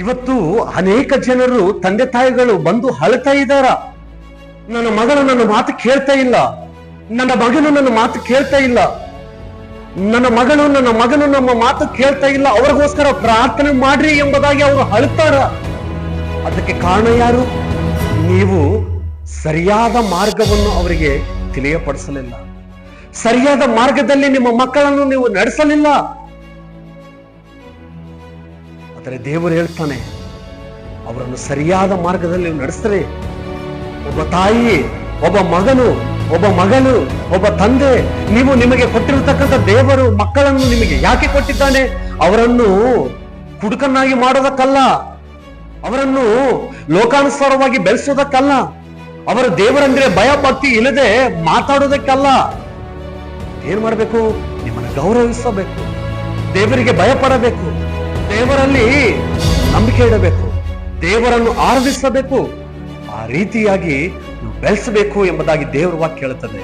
ಇವತ್ತು ಅನೇಕ ಜನರು ತಂದೆ ತಾಯಿಗಳು ಬಂದು ಅಳ್ತಾ ಇದ್ದಾರ. ನನ್ನ ಮಗಳು ನನ್ನ ಮಾತು ಕೇಳ್ತಾ ಇಲ್ಲ. ನನ್ನ ಮಗನು ನನ್ನ ಮಾತು ಕೇಳ್ತಾ ಇಲ್ಲ. ನನ್ನ ಮಗಳು ನನ್ನ ಮಗನು ನಮ್ಮ ಮಾತು ಕೇಳ್ತಾ ಇಲ್ಲ. ಅವ್ರಿಗೋಸ್ಕರ ಪ್ರಾರ್ಥನೆ ಮಾಡ್ರಿ ಎಂಬುದಾಗಿ ಅವರು ಅಳ್ತಾರ. ಅದಕ್ಕೆ ಕಾರಣ ಯಾರು? ನೀವು ಸರಿಯಾದ ಮಾರ್ಗವನ್ನು ಅವರಿಗೆ ತಿಳಿಯಪಡಿಸಲಿಲ್ಲ. ಸರಿಯಾದ ಮಾರ್ಗದಲ್ಲಿ ನಿಮ್ಮ ಮಕ್ಕಳನ್ನು ನೀವು ನಡೆಸಲಿಲ್ಲ. ಆದರೆ ದೇವರು ಹೇಳ್ತಾನೆ, ಅವರನ್ನು ಸರಿಯಾದ ಮಾರ್ಗದಲ್ಲಿ ನಡೆಸ್ತಾರೆ ಒಬ್ಬ ತಾಯಿ, ಒಬ್ಬ ಮಗನು, ಒಬ್ಬ ಮಗಳು, ಒಬ್ಬ ತಂದೆ, ನೀವು ನಿಮಗೆ ಕೊಟ್ಟಿರತಕ್ಕಂಥ ದೇವರು, ಮಕ್ಕಳನ್ನು ನಿಮಗೆ ಯಾಕೆ ಕೊಟ್ಟಿದ್ದಾನೆ? ಅವರನ್ನು ಕುಡುಕನ್ನಾಗಿ ಮಾಡೋದಕ್ಕಲ್ಲ, ಅವರನ್ನು ಲೋಕಾನುಸಾರವಾಗಿ ಬೆಳೆಸೋದಕ್ಕಲ್ಲ, ಅವರ ದೇವರಂದ್ರೆ ಭಯ ಭಕ್ತಿ ಇಲ್ಲದೆ ಮಾತಾಡೋದಕ್ಕಲ್ಲ. ಏನ್ ಮಾಡಬೇಕು? ನಿಮ್ಮನ್ನು ಗೌರವಿಸಬೇಕು. ದೇವರಿಗೆ ಭಯ ಪಡಬೇಕು ದೇವರಲ್ಲಿ ನಂಬಿಕೆ ಇಡಬೇಕು, ದೇವರನ್ನು ಆರಾಧಿಸಬೇಕು, ಆ ರೀತಿಯಾಗಿ ಬೆಳೆಸಬೇಕು ಎಂಬುದಾಗಿ ದೇವರ ವಾಕ್ಯ ಹೇಳುತ್ತದೆ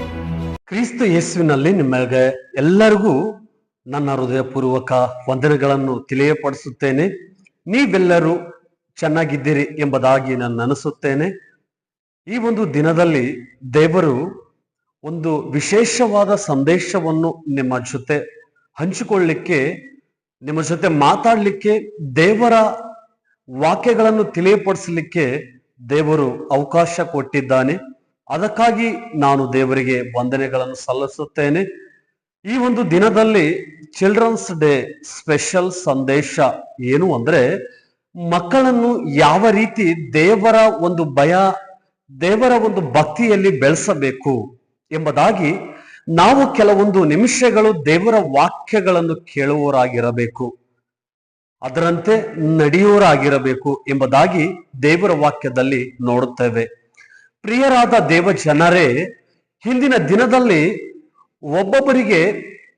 ಕ್ರಿಸ್ತ ಯೇಸುವಿನಲ್ಲಿ ನಿಮಗೆ ಎಲ್ಲರಿಗೂ ನನ್ನ ಹೃದಯಪೂರ್ವಕ ವಂದನೆಗಳನ್ನು ತಿಳಿಯಪಡಿಸುತ್ತೇನೆ. ನೀವೆಲ್ಲರೂ ಚೆನ್ನಾಗಿದ್ದೀರಿ ಎಂಬುದಾಗಿ ನಾನು ಅನಿಸುತ್ತೇನೆ. ಈ ಒಂದು ದಿನದಲ್ಲಿ ದೇವರು ಒಂದು ವಿಶೇಷವಾದ ಸಂದೇಶವನ್ನು ನಿಮ್ಮ ಜೊತೆ ಹಂಚಿಕೊಳ್ಳಿಕ್ಕೆ ನಿಮ್ಮ ಜೊತೆ ಮಾತಾಡಲಿಕ್ಕೆ ದೇವರ ವಾಕ್ಯಗಳನ್ನು ತಿಳಿಯಪಡಿಸಲಿಕ್ಕೆ ದೇವರು ಅವಕಾಶ ಕೊಟ್ಟಿದ್ದಾನೆ. ಅದಕ್ಕಾಗಿ ನಾನು ದೇವರಿಗೆ ವಂದನೆಗಳನ್ನು ಸಲ್ಲಿಸುತ್ತೇನೆ. ಈ ಒಂದು ದಿನದಲ್ಲಿ ಚಿಲ್ಡ್ರನ್ಸ್ ಡೇ ಸ್ಪೆಷಲ್ ಸಂದೇಶ ಏನು ಅಂದ್ರೆ, ಮಕ್ಕಳನ್ನು ಯಾವ ರೀತಿ ದೇವರ ಒಂದು ಭಯ, ದೇವರ ಒಂದು ಭಕ್ತಿಯಲ್ಲಿ ಬೆಳೆಸಬೇಕು ಎಂಬುದಾಗಿ ನಾವು ಕೆಲವೊಂದು ನಿಮಿಷಗಳು ದೇವರ ವಾಕ್ಯಗಳನ್ನು ಕೇಳುವವರಾಗಿರಬೇಕು. ಅದರಂತೆ ನಡೆಯುವರಾಗಿರಬೇಕು ಎಂಬುದಾಗಿ ದೇವರ ವಾಕ್ಯದಲ್ಲಿ ನೋಡುತ್ತೇವೆ. ಪ್ರಿಯರಾದ ದೇವ ಜನರೇ ಹಿಂದಿನ ದಿನದಲ್ಲಿ ಒಬ್ಬೊಬ್ಬರಿಗೆ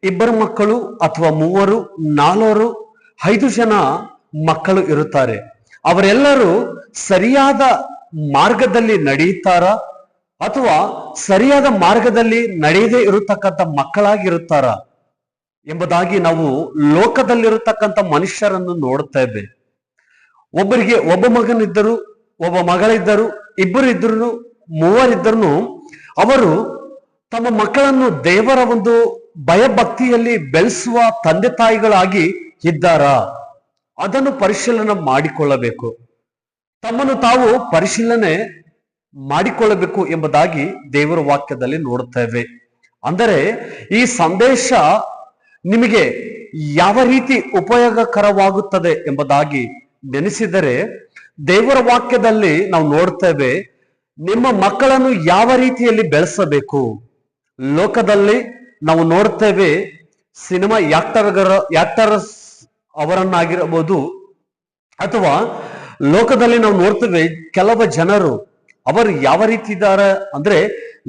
ಇಬ್ಬರು ಮಕ್ಕಳು ಅಥವಾ ಮೂವರು, ನಾಲ್ವರು, ಐದು ಜನ ಮಕ್ಕಳು ಇರುತ್ತಾರೆ. ಅವರೆಲ್ಲರೂ ಸರಿಯಾದ ಮಾರ್ಗದಲ್ಲಿ ನಡೆಯುತ್ತಾರ? ಅಥವಾ ಸರಿಯಾದ ಮಾರ್ಗದಲ್ಲಿ ನಡೆಯದೇ ಇರತಕ್ಕಂಥ ಮಕ್ಕಳಾಗಿರುತ್ತಾರ ಎಂಬುದಾಗಿ ನಾವು ಲೋಕದಲ್ಲಿರತಕ್ಕಂಥ ಮನುಷ್ಯರನ್ನು ನೋಡುತ್ತೇವೆ ಒಬ್ಬರಿಗೆ ಒಬ್ಬ ಮಗನಿದ್ದರು, ಒಬ್ಬ ಮಗಳಿದ್ದರು, ಇಬ್ಬರು ಇದ್ರು ಮೂವರಿದ್ದರು ಅವರು ತಮ್ಮ ಮಕ್ಕಳನ್ನು ದೇವರ ಒಂದು ಭಯಭಕ್ತಿಯಲ್ಲಿ ಬೆಳೆಸುವ ತಂದೆ ತಾಯಿಗಳಾಗಿ ಇದ್ದಾರಾ. ಅದನ್ನು ಪರಿಶೀಲನೆ ಮಾಡಿಕೊಳ್ಳಬೇಕು. ತಮ್ಮನ್ನು ತಾವು ಪರಿಶೀಲನೆ ಮಾಡಿಕೊಳ್ಳಬೇಕು ಎಂಬುದಾಗಿ ದೇವರ ವಾಕ್ಯದಲ್ಲಿ ನೋಡುತ್ತೇವೆ. ಅಂದರೆ ಈ ಸಂದೇಶ ನಿಮಗೆ ಯಾವ ರೀತಿ ಉಪಯೋಗಕರವಾಗುತ್ತದೆ ಎಂಬುದಾಗಿ ನೆನೆಸಿದರೆ ದೇವರ ವಾಕ್ಯದಲ್ಲಿ ನಾವು ನೋಡ್ತೇವೆ ನಿಮ್ಮ ಮಕ್ಕಳನ್ನು ಯಾವ ರೀತಿಯಲ್ಲಿ ಬೆಳೆಸಬೇಕು? ಲೋಕದಲ್ಲಿ ನಾವು ನೋಡ್ತೇವೆ ಸಿನಿಮಾ ಯಾಕ್ಟರ್ಗರ, ಯಾಕ್ಟರ್ಸ್ ಅವರನ್ನಾಗಿರಬಹುದು ಅಥವಾ ಲೋಕದಲ್ಲಿ ನಾವು ನೋಡ್ತೇವೆ, ಕೆಲವು ಜನರು ಅವರು ಯಾವ ರೀತಿ ಇದ್ದಾರೆ ಅಂದ್ರೆ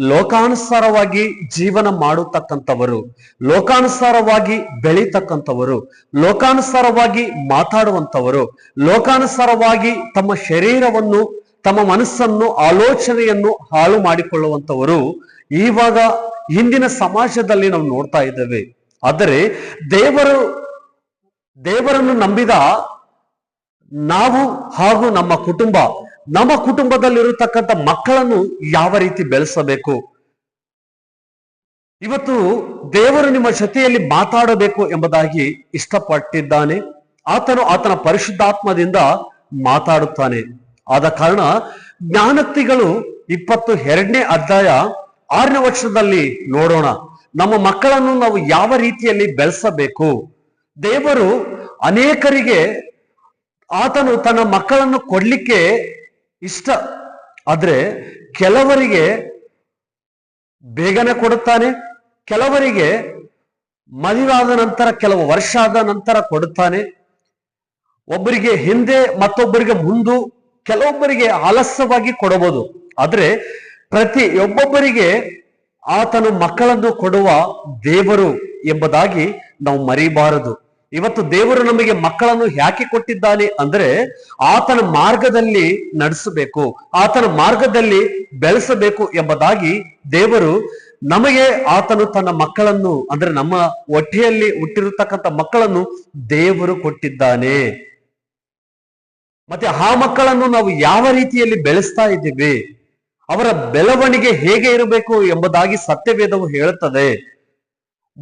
ಲೋಕಾನುಸಾರವಾಗಿ ಜೀವನ ಮಾಡತಕ್ಕಂಥವರು, ಲೋಕಾನುಸಾರವಾಗಿ ಬೆಳೀತಕ್ಕಂಥವರು, ಲೋಕಾನುಸಾರವಾಗಿ ಮಾತಾಡುವಂಥವರು, ಲೋಕಾನುಸಾರವಾಗಿ ತಮ್ಮ ಶರೀರವನ್ನು, ತಮ್ಮ ಮನಸ್ಸನ್ನು, ಆಲೋಚನೆಯನ್ನು ಹಾಳು ಮಾಡಿಕೊಳ್ಳುವಂಥವರು ಇವಾಗ ಇಂದಿನ ಸಮಾಜದಲ್ಲಿ ನಾವು ನೋಡ್ತಾ ಇದ್ದೇವೆ. ಆದರೆ ದೇವರು, ದೇವರನ್ನು ನಂಬಿದ ನಾವು ಹಾಗೂ ನಮ್ಮ ಕುಟುಂಬ ನಮ್ಮ ಕುಟುಂಬದಲ್ಲಿರತಕ್ಕಂಥ ಮಕ್ಕಳನ್ನು ಯಾವ ರೀತಿ ಬೆಳೆಸಬೇಕು? ಇವತ್ತು ದೇವರು ನಿಮ್ಮ ಜೊತೆಯಲ್ಲಿ ಮಾತಾಡಬೇಕು ಎಂಬುದಾಗಿ ಇಷ್ಟಪಟ್ಟಿದ್ದಾನೆ. ಆತನು ಆತನ ಪರಿಶುದ್ಧಾತ್ಮದಿಂದ ಮಾತಾಡುತ್ತಾನೆ. ಆದ ಕಾರಣ ಜ್ಞಾನತಿಗಳು ಇಪ್ಪತ್ತು ಎರಡನೇ ಅಧ್ಯಾಯ ಆರನೇ ವರ್ಷದಲ್ಲಿ ನೋಡೋಣ. ನಮ್ಮ ಮಕ್ಕಳನ್ನು ನಾವು ಯಾವ ರೀತಿಯಲ್ಲಿ ಬೆಳೆಸಬೇಕು? ದೇವರು ಅನೇಕರಿಗೆ ಆತನು ತನ್ನ ಮಕ್ಕಳನ್ನು ಕೊಡ್ಲಿಕ್ಕೆ ಇಷ್ಟ. ಆದ್ರೆ ಕೆಲವರಿಗೆ ಬೇಗನೆ ಕೊಡುತ್ತಾನೆ, ಕೆಲವರಿಗೆ ಮದುವಾದ ನಂತರ, ಕೆಲವು ವರ್ಷ ಆದ ನಂತರ ಕೊಡುತ್ತಾನೆ. ಒಬ್ಬರಿಗೆ ಹಿಂದೆ, ಮತ್ತೊಬ್ಬರಿಗೆ ಮುಂದು, ಕೆಲವೊಬ್ಬರಿಗೆ ಆಲಸ್ಯವಾಗಿ ಕೊಡಬಹುದು. ಆದ್ರೆ ಪ್ರತಿ ಒಬ್ಬೊಬ್ಬರಿಗೆ ಆತನು ಮಕ್ಕಳನ್ನು ಕೊಡುವ ದೇವರು ಎಂಬುದಾಗಿ ನಾವು ಮರಿಬಾರದು. ಇವತ್ತು ದೇವರು ನಮಗೆ ಮಕ್ಕಳನ್ನು ಯಾಕೆ ಕೊಟ್ಟಿದ್ದಾನೆ ಅಂದ್ರೆ ಆತನ ಮಾರ್ಗದಲ್ಲಿ ನಡೆಸಬೇಕು, ಆತನ ಮಾರ್ಗದಲ್ಲಿ ಬೆಳೆಸಬೇಕು ಎಂಬುದಾಗಿ ದೇವರು ನಮಗೆ ಆತನು ತನ್ನ ಮಕ್ಕಳನ್ನು, ಅಂದ್ರೆ ನಮ್ಮ ಒಟ್ಟೆಯಲ್ಲಿ ಹುಟ್ಟಿರತಕ್ಕಂಥ ಮಕ್ಕಳನ್ನು ದೇವರು ಕೊಟ್ಟಿದ್ದಾನೆ. ಮತ್ತೆ ಆ ಮಕ್ಕಳನ್ನು ನಾವು ಯಾವ ರೀತಿಯಲ್ಲಿ ಬೆಳೆಸ್ತಾ ಇದ್ದೀವಿ, ಅವರ ಬೆಳವಣಿಗೆ ಹೇಗೆ ಇರಬೇಕು ಎಂಬುದಾಗಿ ಸತ್ಯವೇದವು ಹೇಳುತ್ತದೆ.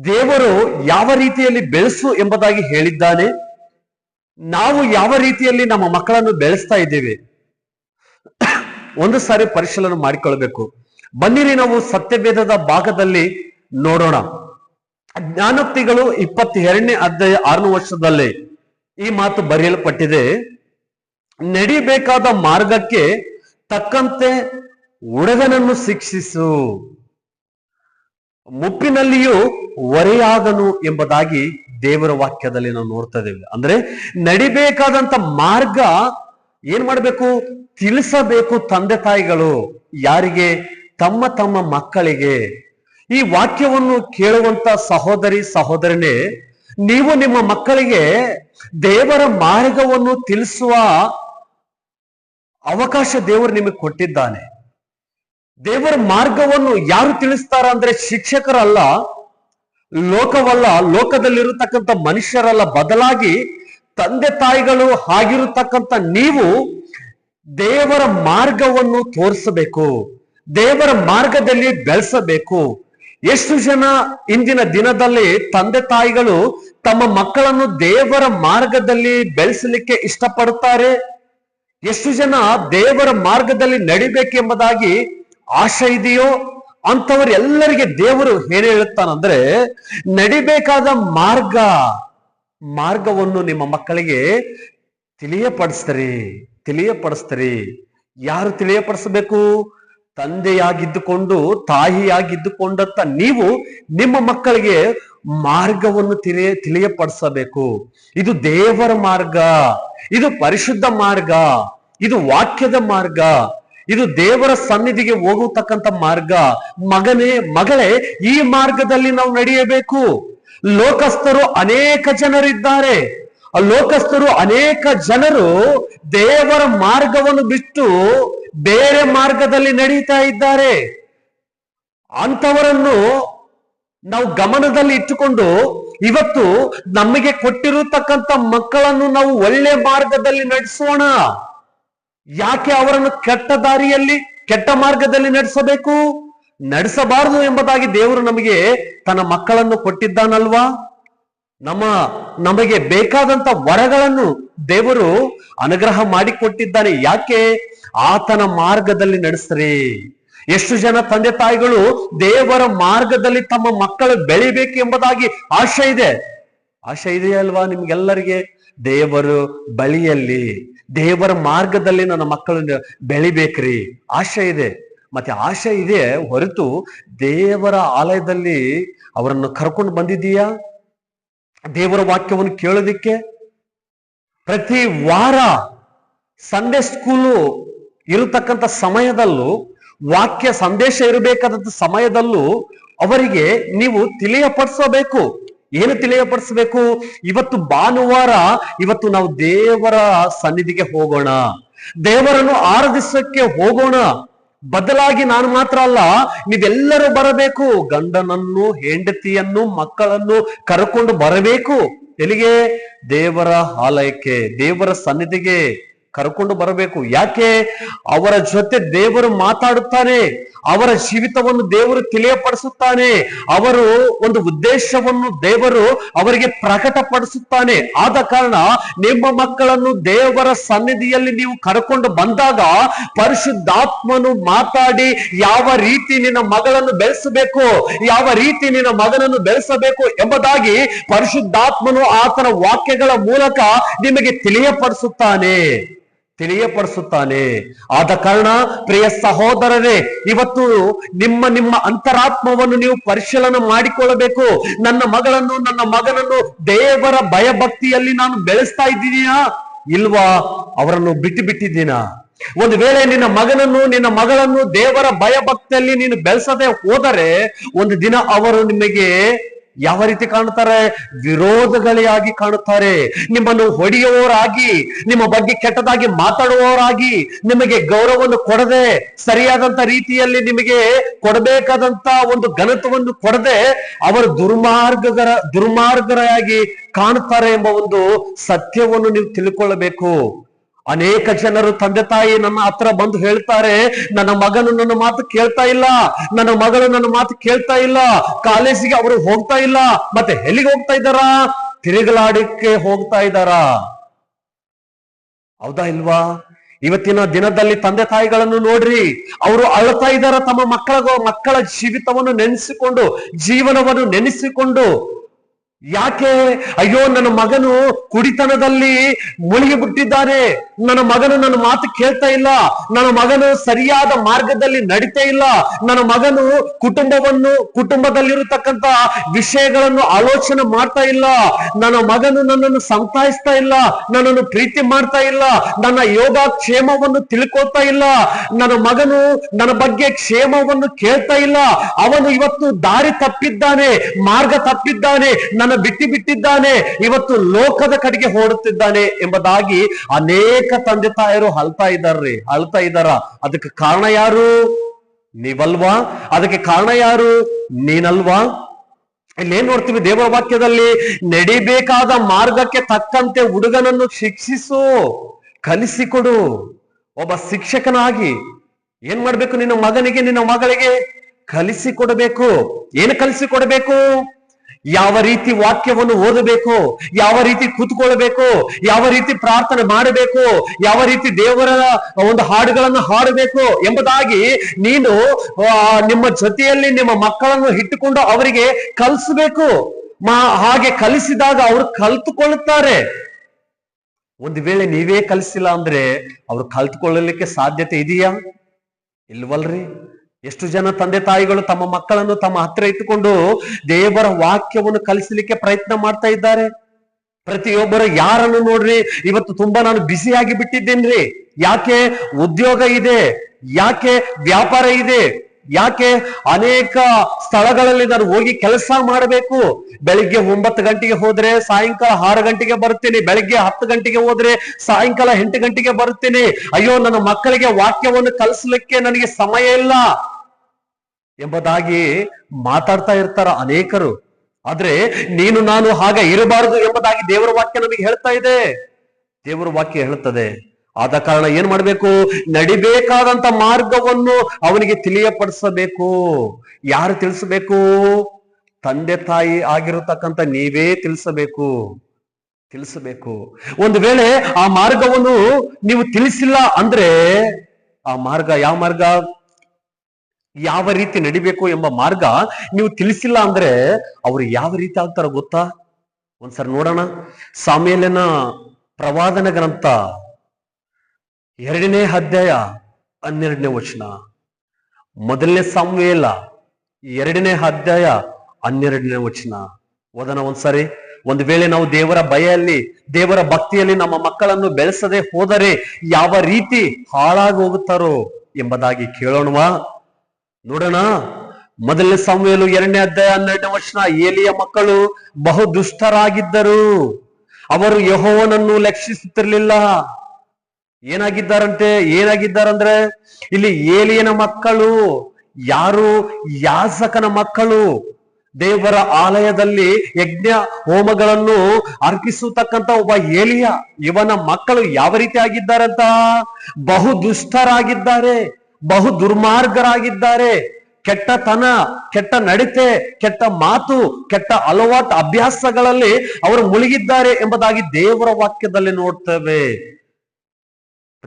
ದೇವರು ಯಾವ ರೀತಿಯಲ್ಲಿ ಬೆಳೆಸು ಎಂಬುದಾಗಿ ಹೇಳಿದ್ದಾನೆ. ನಾವು ಯಾವ ರೀತಿಯಲ್ಲಿ ನಮ್ಮ ಮಕ್ಕಳನ್ನು ಬೆಳೆಸ್ತಾ ಇದ್ದೇವೆ. ಒಂದು ಸಾರಿ ಪರಿಶೀಲನೆ ಮಾಡಿಕೊಳ್ಬೇಕು ಬನ್ನಿರಿ ನಾವು ಸತ್ಯವೇದದ ಭಾಗದಲ್ಲಿ ನೋಡೋಣ. ಜ್ಞಾನೋಕ್ತಿಗಳು ಇಪ್ಪತ್ತೆರಡನೇ ಅಧ್ಯಾಯ ಆರನೇ ವರ್ಷದಲ್ಲಿ ಈ ಮಾತು ಬರೆಯಲ್ಪಟ್ಟಿದೆ. ನಡಿಬೇಕಾದ ಮಾರ್ಗಕ್ಕೆ ತಕ್ಕಂತೆ ಹುಡುಗನನ್ನು ಶಿಕ್ಷಿಸು. ಮುಪ್ಪಿನಲ್ಲಿಯೂ ಒರೆಯಾದನು ಎಂಬುದಾಗಿ ದೇವರ ವಾಕ್ಯದಲ್ಲಿ ನಾವು ನೋಡ್ತಾ ಇದ್ದೇವೆ. ಅಂದ್ರೆ ನಡಿಬೇಕಾದಂತ ಮಾರ್ಗ ಏನ್ ಮಾಡಬೇಕು? ತಿಳಿಸಬೇಕು ತಂದೆ ತಾಯಿಗಳು, ಯಾರಿಗೆ? ತಮ್ಮ ತಮ್ಮ ಮಕ್ಕಳಿಗೆ. ಈ ವಾಕ್ಯವನ್ನು ಕೇಳುವಂತ ಸಹೋದರಿ, ಸಹೋದರನೇ, ನೀವು ನಿಮ್ಮ ಮಕ್ಕಳಿಗೆ ದೇವರ ಮಾರ್ಗವನ್ನು ತಿಳಿಸುವ ಅವಕಾಶ ದೇವರು ನಿಮಗೆ ಕೊಟ್ಟಿದ್ದಾನೆ. ದೇವರ ಮಾರ್ಗವನ್ನು ಯಾರು ತಿಳಿಸ್ತಾರ ಅಂದ್ರೆ ಶಿಕ್ಷಕರಲ್ಲ, ಲೋಕವಲ್ಲ, ಲೋಕದಲ್ಲಿರತಕ್ಕಂಥ ಮನುಷ್ಯರಲ್ಲ. ಬದಲಾಗಿ ತಂದೆ ತಾಯಿಗಳು ಆಗಿರತಕ್ಕಂಥ ನೀವು ದೇವರ ಮಾರ್ಗವನ್ನು ತೋರಿಸಬೇಕು, ದೇವರ ಮಾರ್ಗದಲ್ಲಿ ಬೆಳೆಸಬೇಕು. ಎಷ್ಟು ಜನ ಇಂದಿನ ದಿನದಲ್ಲಿ ತಂದೆ ತಾಯಿಗಳು ತಮ್ಮ ಮಕ್ಕಳನ್ನು ದೇವರ ಮಾರ್ಗದಲ್ಲಿ ಬೆಳೆಸಲಿಕ್ಕೆ ಇಷ್ಟಪಡುತ್ತಾರೆ? ಎಷ್ಟು ಜನ ದೇವರ ಮಾರ್ಗದಲ್ಲಿ ನಡಿಬೇಕೆಂಬುದಾಗಿ ಆಶೆ ಇದೆಯೋ ಅಂತವರೆಲ್ಲರಿಗೆ ದೇವರು ಏನ್ ಹೇಳುತ್ತಾನಂದ್ರೆ ನಡಿಬೇಕಾದ ಮಾರ್ಗ, ಮಾರ್ಗವನ್ನು ನಿಮ್ಮ ಮಕ್ಕಳಿಗೆ ತಿಳಿಯಪಡಿಸ್ತರಿ ತಿಳಿಯಪಡಿಸ್ತರಿ. ಯಾರು ತಿಳಿಯಪಡಿಸಬೇಕು? ತಂದೆಯಾಗಿದ್ದುಕೊಂಡು, ತಾಯಿಯಾಗಿದ್ದುಕೊಂಡಂತ ನೀವು ನಿಮ್ಮ ಮಕ್ಕಳಿಗೆ ಮಾರ್ಗವನ್ನು ತಿಳಿಯ ತಿಳಿಯಪಡಿಸಬೇಕು. ಇದು ದೇವರ ಮಾರ್ಗ, ಇದು ಪರಿಶುದ್ಧ ಮಾರ್ಗ, ಇದು ವಾಕ್ಯದ ಮಾರ್ಗ. ಇದು ದೇವರ ಸನ್ನಿಧಿಗೆ ಹೋಗತಕ್ಕಂತ ಮಾರ್ಗ. ಮಗನೇ, ಮಗಳೇ, ಈ ಮಾರ್ಗದಲ್ಲಿ ನಾವು ನಡೆಯಬೇಕು. ಲೋಕಸ್ಥರು ಅನೇಕ ಜನರಿದ್ದಾರೆ. ಆ ಲೋಕಸ್ಥರು ಅನೇಕ ಜನರು ದೇವರ ಮಾರ್ಗವನ್ನು ಬಿಟ್ಟು ಬೇರೆ ಮಾರ್ಗದಲ್ಲಿ ನಡೀತಾ ಇದ್ದಾರೆ. ಅಂತವರನ್ನು ನಾವು ಗಮನದಲ್ಲಿ ಇಟ್ಟುಕೊಂಡು ಇವತ್ತು ನಮಗೆ ಕೊಟ್ಟಿರತಕ್ಕಂತ ಮಕ್ಕಳನ್ನು ನಾವು ಒಳ್ಳೆ ಮಾರ್ಗದಲ್ಲಿ ನಡೆಸೋಣ. ಯಾಕೆ ಅವರನ್ನು ಕೆಟ್ಟ ದಾರಿಯಲ್ಲಿ, ಕೆಟ್ಟ ಮಾರ್ಗದಲ್ಲಿ ನಡೆಸಬೇಕು? ನಡೆಸಬಾರದು ಎಂಬುದಾಗಿ ದೇವರು ನಮಗೆ ತನ್ನ ಮಕ್ಕಳನ್ನು ಕೊಟ್ಟಿದ್ದಾನಲ್ವಾ? ನಮ್ಮ, ನಮಗೆ ಬೇಕಾದಂತ ವರಗಳನ್ನು ದೇವರು ಅನುಗ್ರಹ ಮಾಡಿಕೊಟ್ಟಿದ್ದಾನೆ. ಯಾಕೆ? ಆತನ ಮಾರ್ಗದಲ್ಲಿ ನಡೆಸ್ರಿ. ಎಷ್ಟು ಜನ ತಂದೆ ತಾಯಿಗಳು ದೇವರ ಮಾರ್ಗದಲ್ಲಿ ತಮ್ಮ ಮಕ್ಕಳು ಬೆಳಿಬೇಕು ಎಂಬುದಾಗಿ ಆಶೆ ಇದೆ. ಆಶೆ ಇದೆಯಲ್ವಾ ನಿಮ್ಗೆಲ್ಲರಿಗೆ? ದೇವರು ಬಳಿಯಲ್ಲಿ ದೇವರ ಮಾರ್ಗದಲ್ಲಿ ನನ್ನ ಮಕ್ಕಳು ಬೆಳಿಬೇಕ್ರಿ. ಆಶೆ ಇದೆ. ಮತ್ತೆ ಆಶೆ ಇದೆ ಹೊರತು ದೇವರ ಆಲಯದಲ್ಲಿ ಅವರನ್ನು ಕರ್ಕೊಂಡು ಬಂದಿದ್ದೀಯಾ? ದೇವರ ವಾಕ್ಯವನ್ನು ಕೇಳೋದಿಕ್ಕೆ? ಪ್ರತಿ ವಾರ ಸಂಡೇ ಸ್ಕೂಲು ಇರತಕ್ಕಂಥ ಸಮಯದಲ್ಲೂ, ವಾಕ್ಯ ಸಂದೇಶ ಇರಬೇಕಾದಂಥ ಸಮಯದಲ್ಲೂ ಅವರಿಗೆ ನೀವು ತಿಳಿಯಪಡಿಸಬೇಕು. ಏನು ತಿಳಿಯಪಡಿಸ್ಬೇಕು? ಇವತ್ತು ಭಾನುವಾರ, ಇವತ್ತು ನಾವು ದೇವರ ಸನ್ನಿಧಿಗೆ ಹೋಗೋಣ. ದೇವರನ್ನು ಆರಾಧಿಸಕ್ಕೆ ಹೋಗೋಣ. ಬದಲಾಗಿ ನಾನು ಮಾತ್ರ ಅಲ್ಲ, ನೀವೆಲ್ಲರೂ ಬರಬೇಕು. ಗಂಡನನ್ನು, ಹೆಂಡತಿಯನ್ನು, ಮಕ್ಕಳನ್ನು ಕರ್ಕೊಂಡು ಬರಬೇಕು. ಎಲ್ಲಿಗೆ? ದೇವರ ಆಲಯಕ್ಕೆ, ದೇವರ ಸನ್ನಿಧಿಗೆ ಕರ್ಕೊಂಡು ಬರಬೇಕು. ಯಾಕೆ? ಅವರ ಜೊತೆ ದೇವರು ಮಾತಾಡುತ್ತಾನೆ. ಅವರ ಜೀವಿತವನ್ನು ದೇವರು ತಿಳಿಯಪಡಿಸುತ್ತಾನೆ. ಅವರು ಒಂದು ಉದ್ದೇಶವನ್ನು ದೇವರು ಅವರಿಗೆ ಪ್ರಕಟಪಡಿಸುತ್ತಾನೆ. ಆದ ಕಾರಣ ನಿಮ್ಮ ಮಕ್ಕಳನ್ನು ದೇವರ ಸನ್ನಿಧಿಯಲ್ಲಿ ನೀವು ಕರ್ಕೊಂಡು ಬಂದಾಗ ಪರಿಶುದ್ಧಾತ್ಮನು ಮಾತಾಡಿ, ಯಾವ ರೀತಿ ನಿನ್ನ ಮಗಳನ್ನು ಬೆಳೆಸಬೇಕು, ಯಾವ ರೀತಿ ನಿನ್ನ ಮಗನನ್ನು ಬೆಳೆಸಬೇಕು ಎಂಬುದಾಗಿ ಪರಿಶುದ್ಧಾತ್ಮನು ಆತನ ವಾಕ್ಯಗಳ ಮೂಲಕ ನಿಮಗೆ ತಿಳಿಯಪಡಿಸುತ್ತಾನೆ. ತಿಳಿಯಪಡಿಸುತ್ತಾನೆ. ಆದ ಕಾರಣ ಪ್ರಿಯ ಸಹೋದರರೇ, ಇವತ್ತು ನಿಮ್ಮ ನಿಮ್ಮ ಅಂತರಾತ್ಮವನ್ನು ನೀವು ಪರಿಶೀಲನೆ ಮಾಡಿಕೊಳ್ಳಬೇಕು. ನನ್ನ ಮಗಳನ್ನು, ನನ್ನ ಮಗನನ್ನು ದೇವರ ಭಯಭಕ್ತಿಯಲ್ಲಿ ನಾನು ಬೆಳೆಸ್ತಾ ಇದ್ದೀನಿಯಾ? ಇಲ್ವಾ? ಅವರನ್ನು ಬಿಟ್ಟು ಬಿಟ್ಟಿದ್ದೀನಾ? ಒಂದು ವೇಳೆ ನಿನ್ನ ಮಗನನ್ನು, ನಿನ್ನ ಮಗಳನ್ನು ದೇವರ ಭಯಭಕ್ತಿಯಲ್ಲಿ ನೀನು ಬೆಳೆಸದೆ ಹೋದರೆ, ಒಂದು ದಿನ ಅವರು ನಿಮಗೆ ಯಾವ ರೀತಿ ಕಾಣುತ್ತಾರೆ? ವಿರೋಧಗಳಿಯಾಗಿ ಕಾಣುತ್ತಾರೆ. ನಿಮ್ಮನ್ನು ಹೊಡೆಯುವವರಾಗಿ, ನಿಮ್ಮ ಬಗ್ಗೆ ಕೆಟ್ಟದಾಗಿ ಮಾತಾಡುವವರಾಗಿ ನಿಮಗೆ ಗೌರವವನ್ನು ಕೊಡದೆ, ಸರಿಯಾದಂತ ರೀತಿಯಲ್ಲಿ ನಿಮಗೆ ಕೊಡಬೇಕಾದಂತ ಒಂದು ಘನತ್ವವನ್ನು ಕೊಡದೆ ಅವರು ದುರ್ಮಾರ್ಗರ ದುರ್ಮಾರ್ಗರಾಗಿ ಕಾಣುತ್ತಾರೆ ಎಂಬ ಒಂದು ಸತ್ಯವನ್ನು ನೀವು ತಿಳ್ಕೊಳ್ಳಬೇಕು. ಅನೇಕ ಜನರು ತಂದೆ ತಾಯಿ ನನ್ನ ಹತ್ರ ಬಂದು ಹೇಳ್ತಾರೆ, ನನ್ನ ಮಗನು ನನ್ನ ಮಾತು ಕೇಳ್ತಾ ಇಲ್ಲ, ನನ್ನ ಮಗಳು ನನ್ನ ಮಾತು ಕೇಳ್ತಾ ಇಲ್ಲ, ಕಾಲೇಜಿಗೆ ಅವರು ಹೋಗ್ತಾ ಇಲ್ಲ, ಮತ್ತೆ ಎಲ್ಲಿಗೆ ಹೋಗ್ತಾ ಇದ್ದಾರಾ? ತಿರುಗಲಾಡಕ್ಕೆ ಹೋಗ್ತಾ ಇದ್ದಾರಾ? ಹೌದಾ ಇಲ್ವಾ? ಇವತ್ತಿನ ದಿನದಲ್ಲಿ ತಂದೆ ತಾಯಿಗಳನ್ನು ನೋಡ್ರಿ, ಅವರು ಅಳ್ತಾ ಇದ್ದಾರ ತಮ್ಮ ಮಕ್ಕಳ ಮಕ್ಕಳ ಜೀವಿತವನ್ನು ನೆನೆಸಿಕೊಂಡು, ಜೀವನವನ್ನು ನೆನೆಸಿಕೊಂಡು ಯಾಕೆ? ಅಯ್ಯೋ, ನನ್ನ ಮಗನು ಕುಡಿತನದಲ್ಲಿ ಮುಳುಗಿ ಬಿಟ್ಟಿದ್ದಾನೆ ನನ್ನ ಮಗನು ನನ್ನ ಮಾತು ಕೇಳ್ತಾ ಇಲ್ಲ. ನನ್ನ ಮಗನು ಸರಿಯಾದ ಮಾರ್ಗದಲ್ಲಿ ನಡೀತಾ ಇಲ್ಲ. ನನ್ನ ಮಗನು ಕುಟುಂಬವನ್ನು ಕುಟುಂಬದಲ್ಲಿರತಕ್ಕಂತ ವಿಷಯಗಳನ್ನು ಆಲೋಚನೆ ಮಾಡ್ತಾ ಇಲ್ಲ. ನನ್ನ ಮಗನು ನನ್ನನ್ನು ಸಂತಾಯಿಸ್ತಾ ಇಲ್ಲ. ನನ್ನನ್ನು ಪ್ರೀತಿ ಮಾಡ್ತಾ ಇಲ್ಲ. ನನ್ನ ಯೋಗಕ್ಷೇಮವನ್ನು ತಿಳ್ಕೊಳ್ತಾ ಇಲ್ಲ. ನನ್ನ ಮಗನು ನನ್ನ ಬಗ್ಗೆ ಕ್ಷೇಮವನ್ನು ಕೇಳ್ತಾ ಇಲ್ಲ. ಅವನು ಇವತ್ತು ದಾರಿ ತಪ್ಪಿದ್ದಾನೆ, ಮಾರ್ಗ ತಪ್ಪಿದ್ದಾನೆ. ನನ್ನ ಬಿಟ್ಟಿ ಬಿಟ್ಟಿದ್ದಾನೆ. ಇವತ್ತು ಲೋಕದ ಕಡೆಗೆ ಓಡುತ್ತಿದ್ದಾನೆ ಎಂಬುದಾಗಿ ಅನೇಕ ತಂದೆ ತಾಯರು ಅಳ್ತಾ ಇದ್ದಾರ್ರಿ ಅಳ್ತಾ ಇದ್ದಾರ? ಅದಕ್ಕೆ ಕಾರಣ ಯಾರು? ನೀವಲ್ವಾ? ಅದಕ್ಕೆ ಕಾರಣ ಯಾರು? ನೀನಲ್ವಾ? ಇಲ್ಲೇನ್ ನೋಡ್ತೀವಿ ದೇವರ ವಾಕ್ಯದಲ್ಲಿ, ನಡಿಬೇಕಾದ ಮಾರ್ಗಕ್ಕೆ ತಕ್ಕಂತೆ ಹುಡುಗನನ್ನು ಶಿಕ್ಷಿಸು, ಕಲಿಸಿಕೊಡು. ಒಬ್ಬ ಶಿಕ್ಷಕನಾಗಿ ಏನ್ ಮಾಡ್ಬೇಕು ನಿನ್ನ ಮಗನಿಗೆ, ನಿನ್ನ ಮಗಳಿಗೆ? ಕಲಿಸಿಕೊಡಬೇಕು. ಏನು ಕಲಿಸಿಕೊಡಬೇಕು? ಯಾವ ರೀತಿ ವಾಕ್ಯವನ್ನು ಓದಬೇಕು, ಯಾವ ರೀತಿ ಕೂತ್ಕೊಳ್ಬೇಕು, ಯಾವ ರೀತಿ ಪ್ರಾರ್ಥನೆ ಮಾಡಬೇಕು, ಯಾವ ರೀತಿ ದೇವರ ಒಂದು ಹಾಡುಗಳನ್ನು ಹಾಡಬೇಕು ಎಂಬುದಾಗಿ ನೀನು ನಿಮ್ಮ ಜೊತೆಯಲ್ಲಿ ನಿಮ್ಮ ಮಕ್ಕಳನ್ನು ಇಟ್ಟುಕೊಂಡು ಅವರಿಗೆ ಕಲಿಸಬೇಕು. ಮಾ, ಹಾಗೆ ಕಲಿಸಿದಾಗ ಅವರು ಕಲ್ತುಕೊಳ್ಳುತ್ತಾರೆ. ಒಂದು ವೇಳೆ ನೀವೇ ಕಲಿಸಿಲ್ಲ ಅಂದ್ರೆ ಅವರು ಕಲ್ತುಕೊಳ್ಳಲಿಕ್ಕೆ ಸಾಧ್ಯತೆ ಇದೆಯಾ? ಇಲ್ವಲ್ರಿ. ಎಷ್ಟು ಜನ ತಂದೆ ತಾಯಿಗಳು ತಮ್ಮ ಮಕ್ಕಳನ್ನು ತಮ್ಮ ಹತ್ರ ಇಟ್ಟುಕೊಂಡು ದೇವರ ವಾಕ್ಯವನ್ನು ಕಲಿಸಲಿಕ್ಕೆ ಪ್ರಯತ್ನ ಮಾಡ್ತಾ ಇದ್ದಾರೆ. ಪ್ರತಿಯೊಬ್ಬರು ಯಾರನ್ನು ನೋಡ್ರಿ, ಇವತ್ತು ತುಂಬಾ ನಾನು ಬಿಸಿಯಾಗಿ ಬಿಟ್ಟಿದ್ದೇನ್ರಿ. ಯಾಕೆ ಉದ್ಯೋಗ ಇದೆ, ಯಾಕೆ ವ್ಯಾಪಾರ ಇದೆ ಯಾಕೆ ಅನೇಕ ಸ್ಥಳಗಳಲ್ಲಿ ನಾನು ಹೋಗಿ ಕೆಲಸ ಮಾಡಬೇಕು? ಬೆಳಿಗ್ಗೆ ಒಂಬತ್ತು ಗಂಟೆಗೆ ಹೋದ್ರೆ ಸಾಯಂಕಾಲ ಆರು ಗಂಟೆಗೆ ಬರ್ತೀನಿ, ಬೆಳಿಗ್ಗೆ ಹತ್ತು ಗಂಟೆಗೆ ಹೋದ್ರೆ ಸಾಯಂಕಾಲ ಎಂಟು ಗಂಟೆಗೆ ಬರ್ತೀನಿ. ಅಯ್ಯೋ, ನನ್ನ ಮಕ್ಕಳಿಗೆ ವಾಕ್ಯವನ್ನು ಕಲಿಸ್ಲಿಕ್ಕೆ ನನಗೆ ಸಮಯ ಇಲ್ಲ. ಎಂಬುದಾಗಿ ಮಾತಾಡ್ತಾ ಇರ್ತಾರ ಅನೇಕರು. ಆದ್ರೆ ನೀನು ನಾನು ಹಾಗೆ ಇರಬಾರದು ಎಂಬುದಾಗಿ ದೇವರ ವಾಕ್ಯ ನಮಗೆ ಹೇಳ್ತಾ ಇದೆ. ದೇವರ ವಾಕ್ಯ ಹೇಳುತ್ತದೆ ಆದ ಕಾರಣ ಏನ್ ಮಾಡ್ಬೇಕು? ನಡಿಬೇಕಾದಂತ ಮಾರ್ಗವನ್ನು ಅವನಿಗೆ ತಿಳಿಯಪಡಿಸಬೇಕು. ಯಾರು ತಿಳಿಸಬೇಕು? ತಂದೆ ತಾಯಿ ಆಗಿರತಕ್ಕಂತ ನೀವೇ ತಿಳಿಸಬೇಕು. ತಿಳಿಸಬೇಕು. ಒಂದು ವೇಳೆ ಆ ಮಾರ್ಗವನ್ನು ನೀವು ತಿಳಿಸಿಲ್ಲ ಅಂದ್ರೆ ಆ ಮಾರ್ಗ ಯಾವ ಮಾರ್ಗ? ಯಾವ ರೀತಿ ನಡಿಬೇಕು ಎಂಬ ಮಾರ್ಗ ನೀವು ತಿಳಿಸಿಲ್ಲ ಅಂದ್ರೆ ಅವ್ರು ಯಾವ ರೀತಿ ಆಗ್ತಾರ ಗೊತ್ತಾ? ಒಂದ್ಸರಿ ನೋಡೋಣ. ಸಾಮೇಲಿನ ಪ್ರವಾದನ ಗ್ರಂಥ ಎರಡನೇ ಅಧ್ಯಾಯ ಹನ್ನೆರಡನೇ ವಚನ. ಮೊದಲನೇ ಸಂವೇಲ ಎರಡನೇ ಅಧ್ಯಾಯ ಹನ್ನೆರಡನೇ ವಚನ. ಓದೋಣ ಒಂದ್ಸರಿ. ಒಂದು ವೇಳೆ ನಾವು ದೇವರ ಭಯಲ್ಲಿ ದೇವರ ಭಕ್ತಿಯಲ್ಲಿ ನಮ್ಮ ಮಕ್ಕಳನ್ನು ಬೆಳೆಸದೆ ಹೋದರೆ ಯಾವ ರೀತಿ ಹಾಳಾಗಿ ಹೋಗುತ್ತಾರೋ ಎಂಬುದಾಗಿ ಕೇಳೋಣವಾ. ನೋಡೋಣ. ಮೊದಲನೇ ಸಂವೇಲು ಎರಡನೇ ಅಧ್ಯಾಯ ಹನ್ನೆರಡನೇ ವಚನ. ಏಲಿಯ ಮಕ್ಕಳು ಬಹು ದುಷ್ಟರಾಗಿದ್ದರು ಅವರು ಯಹೋವನನ್ನು ಲಕ್ಷಿಸುತ್ತಿರಲಿಲ್ಲ. ಏನಾಗಿದ್ದಾರಂತೆ? ಏನಾಗಿದ್ದಾರಂದ್ರೆ, ಇಲ್ಲಿ ಏಲಿಯನ ಮಕ್ಕಳು, ಯಾರು? ಯಾಸಕನ ಮಕ್ಕಳು. ದೇವರ ಆಲಯದಲ್ಲಿ ಯಜ್ಞ ಹೋಮಗಳನ್ನು ಅರ್ಪಿಸತಕ್ಕಂತ ಒಬ್ಬ ಏಲಿಯ. ಇವನ ಮಕ್ಕಳು ಯಾವ ರೀತಿ ಆಗಿದ್ದಾರಂತ? ಬಹು ದುಷ್ಟರಾಗಿದ್ದಾರೆ, ಬಹು ದುರ್ಮಾರ್ಗರಾಗಿದ್ದಾರೆ. ಕೆಟ್ಟತನ, ಕೆಟ್ಟ ನಡತೆ, ಕೆಟ್ಟ ಮಾತು, ಕೆಟ್ಟ ಅಲವಾಟ್ ಅಭ್ಯಾಸಗಳಲ್ಲಿ ಅವರು ಮುಳುಗಿದ್ದಾರೆ ಎಂಬುದಾಗಿ ದೇವರ ವಾಕ್ಯದಲ್ಲಿ ನೋಡ್ತೇವೆ.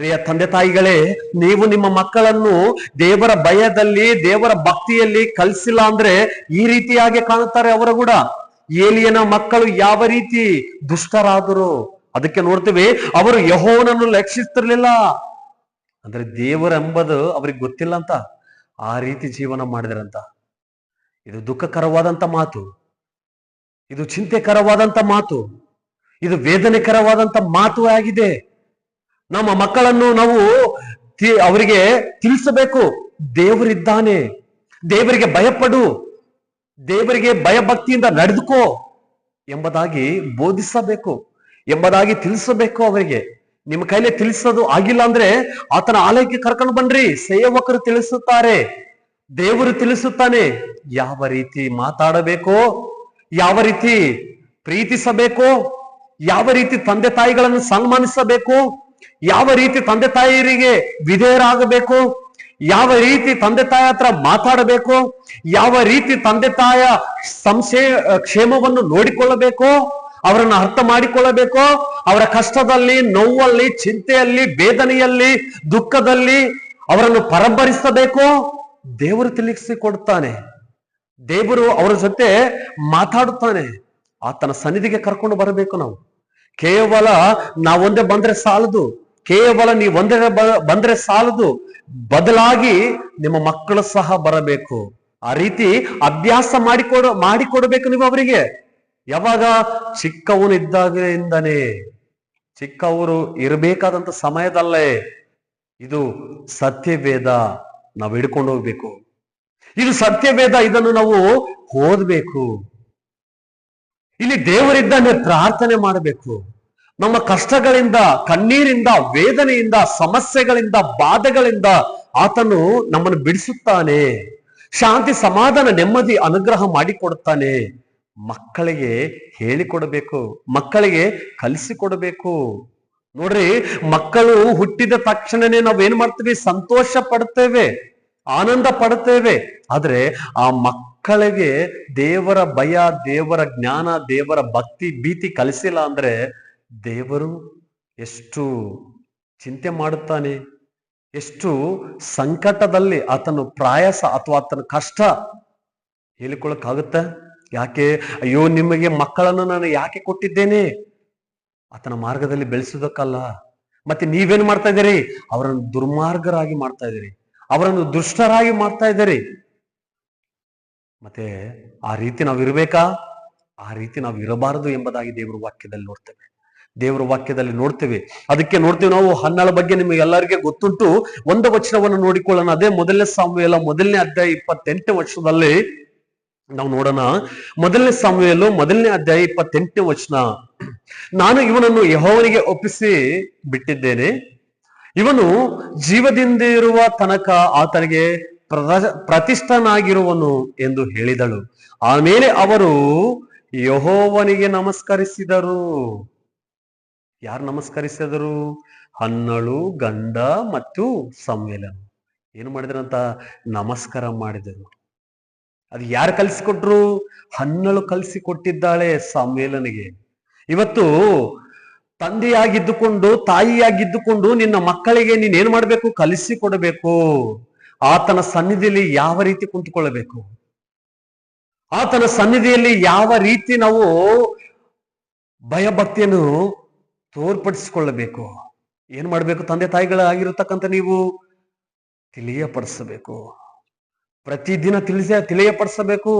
ಪ್ರಿಯ ತಂದೆ ತಾಯಿಗಳೇ, ನೀವು ನಿಮ್ಮ ಮಕ್ಕಳನ್ನು ದೇವರ ಭಯದಲ್ಲಿ, ದೇವರ ಭಕ್ತಿಯಲ್ಲಿ ಕಲಿಸಿಲ್ಲ ಅಂದ್ರೆ ಈ ರೀತಿಯಾಗಿ ಕಾಣುತ್ತಾರೆ ಅವರು ಕೂಡ. ಏಲಿಯನ ಮಕ್ಕಳು ಯಾವ ರೀತಿ ದುಷ್ಟರಾದರು? ಅದಕ್ಕೆ ನೋಡ್ತೀವಿ, ಅವರು ಯಹೋವನನ್ನು ಲಕ್ಷಿಸ್ತಿರ್ಲಿಲ್ಲ ಅಂದ್ರೆ ದೇವರೆಂಬುದು ಅವ್ರಿಗೆ ಗೊತ್ತಿಲ್ಲ ಅಂತ, ಆ ರೀತಿ ಜೀವನ ಮಾಡಿದ್ರಂತ. ಇದು ದುಃಖಕರವಾದಂತ ಮಾತು. ಇದು ಚಿಂತೆಕರವಾದಂತ ಮಾತು. ಇದು ವೇದನೆಕರವಾದಂತ ಮಾತು ಆಗಿದೆ. ನಮ್ಮ ಮಕ್ಕಳನ್ನು ನಾವು ಅವರಿಗೆ ತಿಳಿಸಬೇಕು. ದೇವರಿದ್ದಾನೆ. ದೇವರಿಗೆ ಭಯಪಡು. ದೇವರಿಗೆ ಭಯಭಕ್ತಿಯಿಂದ ನಡೆದುಕೋ ಎಂಬುದಾಗಿ ಬೋಧಿಸಬೇಕು. ಎಂಬುದಾಗಿ ತಿಳಿಸಬೇಕು ಅವರಿಗೆ. ನಿಮ್ಮ ಕೈಲಿ ತಿಳಿಸೋದು ಆಗಿಲ್ಲ ಅಂದ್ರೆ ಆತನ ಆಲಯಕ್ಕೆ ಕರ್ಕೊಂಡು ಬನ್ರಿ. ಸೇವಕರು ತಿಳಿಸುತ್ತಾರೆ. ದೇವರು ತಿಳಿಸುತ್ತಾನೆ. ಯಾವ ರೀತಿ ಮಾತಾಡಬೇಕೋ? ಯಾವ ರೀತಿ ಪ್ರೀತಿಸಬೇಕು? ಯಾವ ರೀತಿ ತಂದೆ ತಾಯಿಗಳನ್ನು ಸನ್ಮಾನಿಸಬೇಕು? ಯಾವ ರೀತಿ ತಂದೆ ತಾಯಿಯರಿಗೆ ವಿಧೇಯರಾಗಬೇಕು? ಯಾವ ರೀತಿ ತಂದೆ ತಾಯಿ ಹತ್ರ ಮಾತಾಡಬೇಕು? ಯಾವ ರೀತಿ ತಂದೆ ತಾಯ ಸಂಶಯ, ಕ್ಷೇಮವನ್ನು ನೋಡಿಕೊಳ್ಳಬೇಕು? ಅವರನ್ನು ಅರ್ಥ ಮಾಡಿಕೊಳ್ಳಬೇಕು? ಅವರ ಕಷ್ಟದಲ್ಲಿ, ನೋವಲ್ಲಿ, ಚಿಂತೆಯಲ್ಲಿ, ಬೇದನೆಯಲ್ಲಿ, ದುಃಖದಲ್ಲಿ ಅವರನ್ನು ಪರಂಬರಿಸಬೇಕು ದೇವರು ತಿಳಿಸಿಕೊಡ್ತಾನೆ. ದೇವರು ಅವರ ಜೊತೆ ಮಾತಾಡುತ್ತಾನೆ. ಆತನ ಸನ್ನಿಧಿಗೆ ಕರ್ಕೊಂಡು ಬರಬೇಕು ನಾವು. ಕೇವಲ ನಾವೊಂದೇ ಬಂದ್ರೆ ಸಾಲದು. ಕೇವಲ ನೀವು ಒಂದೇ ಬಂದ್ರೆ ಸಾಲದು. ಬದಲಾಗಿ ನಿಮ್ಮ ಮಕ್ಕಳು ಸಹ ಬರಬೇಕು. ಆ ರೀತಿ ಅಭ್ಯಾಸ ಮಾಡಿಕೊಡ, ಮಾಡಿಕೊಡಬೇಕು ನೀವು ಅವರಿಗೆ. ಯಾವಾಗ ಚಿಕ್ಕವನು ಇದ್ದಾಗಿಂದನೇ ಚಿಕ್ಕವರು ಇರಬೇಕಾದಂತ ಸಮಯದಲ್ಲೇ ಇದು ಸತ್ಯವೇದ ನಾವು ಹಿಡ್ಕೊಂಡು ಹೋಗ್ಬೇಕು. ಇದು ಸತ್ಯವೇದ ಇದನ್ನು ನಾವು ಓದ್ಬೇಕು. ಇಲ್ಲಿ ದೇವರಿದ್ದಾನೆ ಪ್ರಾರ್ಥನೆ ಮಾಡಬೇಕು. ನಮ್ಮ ಕಷ್ಟಗಳಿಂದ, ಕಣ್ಣೀರಿಂದ, ವೇದನೆಯಿಂದ, ಸಮಸ್ಯೆಗಳಿಂದ, ಬಾಧೆಗಳಿಂದ ಆತನು ನಮ್ಮನ್ನು ಬಿಡಿಸುತ್ತಾನೆ. ಶಾಂತಿ, ಸಮಾಧಾನ, ನೆಮ್ಮದಿ, ಅನುಗ್ರಹ ಮಾಡಿಕೊಡುತ್ತಾನೆ. ಮಕ್ಕಳಿಗೆ ಹೇಳಿಕೊಡಬೇಕು, ಮಕ್ಕಳಿಗೆ ಕಲಿಸಿಕೊಡಬೇಕು. ನೋಡ್ರಿ, ಮಕ್ಕಳು ಹುಟ್ಟಿದ ತಕ್ಷಣನೇ ನಾವೇನ್ ಮಾಡ್ತೀವಿ? ಸಂತೋಷ ಪಡ್ತೇವೆ. ಆನಂದ ಪಡುತ್ತೇವೆ. ಆದರೆ ಆ ಮಕ್ಕಳಿಗೆ ದೇವರ ಭಯ, ದೇವರ ಜ್ಞಾನ, ದೇವರ ಭಕ್ತಿ ಭೀತಿ ಕಲಿಸಿಲ್ಲ ಅಂದರೆ ದೇವರು ಎಷ್ಟು ಚಿಂತೆ ಮಾಡುತ್ತಾನೆ. ಎಷ್ಟು ಸಂಕಟದಲ್ಲಿ ಆತನು ಪ್ರಾಯಸ ಅಥವಾ ಆತನ ಕಷ್ಟ ಹೇಳಿಕೊಳ್ಳಕ್ಕಾಗುತ್ತೆ? ಯಾಕೆ? ಅಯ್ಯೋ, ನಿಮಗೆ ಮಕ್ಕಳನ್ನು ನಾನು ಯಾಕೆ ಕೊಟ್ಟಿದ್ದೇನೆ? ಆತನ ಮಾರ್ಗದಲ್ಲಿ ಬೆಳೆಸೋದಕ್ಕಲ್ಲ ಮತ್ತೆ ನೀವೇನು ಮಾಡ್ತಾ ಇದ್ದೀರಿ? ಅವರನ್ನು ದುರ್ಮಾರ್ಗರಾಗಿ ಮಾಡ್ತಾ ಇದ್ದೀರಿ. ಅವರನ್ನು ದುಷ್ಟರಾಗಿ ಮಾಡ್ತಾ ಇದ್ದಾರೆ. ಮತ್ತೆ ಆ ರೀತಿ ನಾವು ಇರಬೇಕಾ? ಆ ರೀತಿ ನಾವು ಇರಬಾರದು ಎಂಬುದಾಗಿ ದೇವರ ವಾಕ್ಯದಲ್ಲಿ ನೋಡ್ತೇವೆ. ದೇವರ ವಾಕ್ಯದಲ್ಲಿ ನೋಡ್ತೇವೆ. ಅದಕ್ಕೆ ನೋಡ್ತೇವೆ ನಾವು ಹನ್ನಳ ಬಗ್ಗೆ ನಿಮಗೆ ಎಲ್ಲರಿಗೆ ಗೊತ್ತುಂಟು. ಒಂದು ವಚನವನ್ನು ನೋಡಿಕೊಳ್ಳೋಣ. ಅದೇ ಮೊದಲನೇ ಸಾಮ್ಯಲ ಮೊದಲನೇ ಅಧ್ಯಾಯ ಇಪ್ಪತ್ತೆಂಟನೇ ವರ್ಷದಲ್ಲಿ ನಾವು ನೋಡೋಣ. ಮೊದಲನೇ ಸಾಮ್ಯಲು ಮೊದಲನೇ ಅಧ್ಯಾಯ ಇಪ್ಪತ್ತೆಂಟನೇ ವಚನ. ನಾನು ಇವನನ್ನು ಯಹೋವನಿಗೆ ಒಪ್ಪಿಸಿ ಬಿಟ್ಟಿದ್ದೇನೆ. ಇವನು ಜೀವದಿಂದ ಇರುವ ತನಕ ಆತನಿಗೆ ಪ್ರತಿಷ್ಠನಾಗಿರುವನು ಎಂದು ಹೇಳಿದಳು. ಆಮೇಲೆ ಅವರು ಯಹೋವನಿಗೆ ನಮಸ್ಕರಿಸಿದರು. ಯಾರು ನಮಸ್ಕರಿಸಿದರು? ಹನ್ನಳು, ಗಂಡ ಮತ್ತು ಸಮ್ಮೇಳನ ಏನು ಮಾಡಿದ್ರಂತ? ನಮಸ್ಕಾರ ಮಾಡಿದರು. ಅದು ಯಾರು ಕಲಿಸಿಕೊಟ್ರು? ಹನ್ನಳು ಕಲಿಸಿಕೊಟ್ಟಿದ್ದಾಳೆ ಸಮ್ಮೇಳನಿಗೆ ಇವತ್ತು ತಂದೆಯಾಗಿದ್ದುಕೊಂಡು, ತಾಯಿಯಾಗಿದ್ದುಕೊಂಡು ನಿನ್ನ ಮಕ್ಕಳಿಗೆ ನೀನ್ ಮಾಡಬೇಕು ಮಾಡ್ಬೇಕು? ಕಲಿಸಿ ಕೊಡಬೇಕು. ಆತನ ಸನ್ನಿಧಿಯಲ್ಲಿ ಯಾವ ರೀತಿ ಕುಂತುಕೊಳ್ಳಬೇಕು? ಆತನ ಸನ್ನಿಧಿಯಲ್ಲಿ ಯಾವ ರೀತಿ ನಾವು ಭಯಭಕ್ತಿಯನ್ನು ತೋರ್ಪಡಿಸಿಕೊಳ್ಳಬೇಕು? ಏನ್ ಮಾಡಬೇಕು ತಂದೆ ತಾಯಿಗಳಾಗಿರತಕ್ಕಂಥ ನೀವು? ತಿಳಿಯಪಡಿಸಬೇಕು. ಪ್ರತಿದಿನ ತಿಳಿಸ, ತಿಳಿಯಪಡಿಸಬೇಕು.